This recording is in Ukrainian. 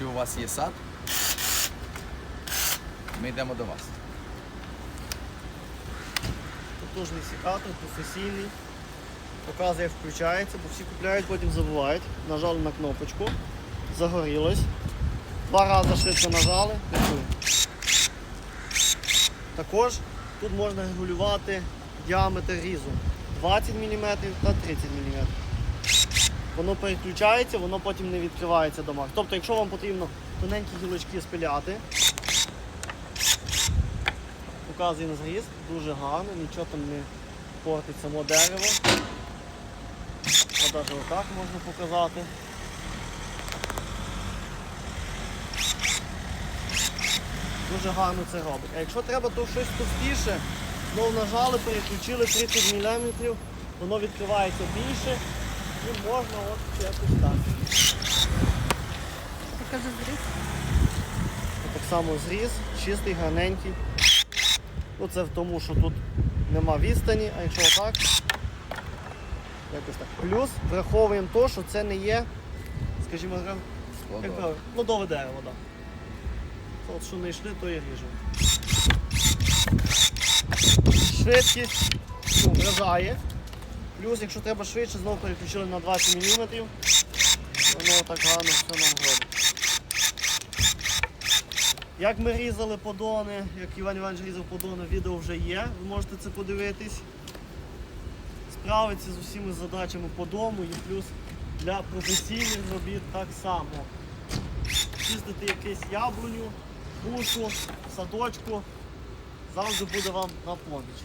чи у вас є сад, ми йдемо до вас. Потужний сікатор, професійний. Показує, як включається, бо всі купляють, потім забувають. Нажали на кнопочку, загорілось. Два рази швидко нажали, працює. Також тут можна регулювати діаметр різу 20 мм та 30 мм. Воно переключається, воно потім не відкривається дома. Тобто, якщо вам потрібно тоненькі гілочки спиляти, показує на зріз, дуже гарно, нічого там не портить само дерево. Навіть отак можна показати. Дуже гарно це робить. А якщо треба, то щось товстіше, знову нажали, переключили 30 мм, воно відкривається більше і можна от якось так. Покажи зріз. Так само зріз, чистий, гарненький. Ну це в тому, що тут нема відстані, а якщо отак, якось так. Плюс враховуємо те, що це не є, скажімо, так, як правильно, плодове дерево, так. Це От що не йшли, то і ріжемо. Швидкість ну, вражає. Плюс, якщо треба швидше, знову переключили на 20 мм. Воно так гарно все нам робить. Як ми різали подони, як Іван Іванович різав подони, відео вже є, ви можете це подивитись. Справиться з усіма задачами по дому і плюс для професійних робіт так само. Чистити якесь яблуню, бушу, садочку, завжди буде вам на поміч.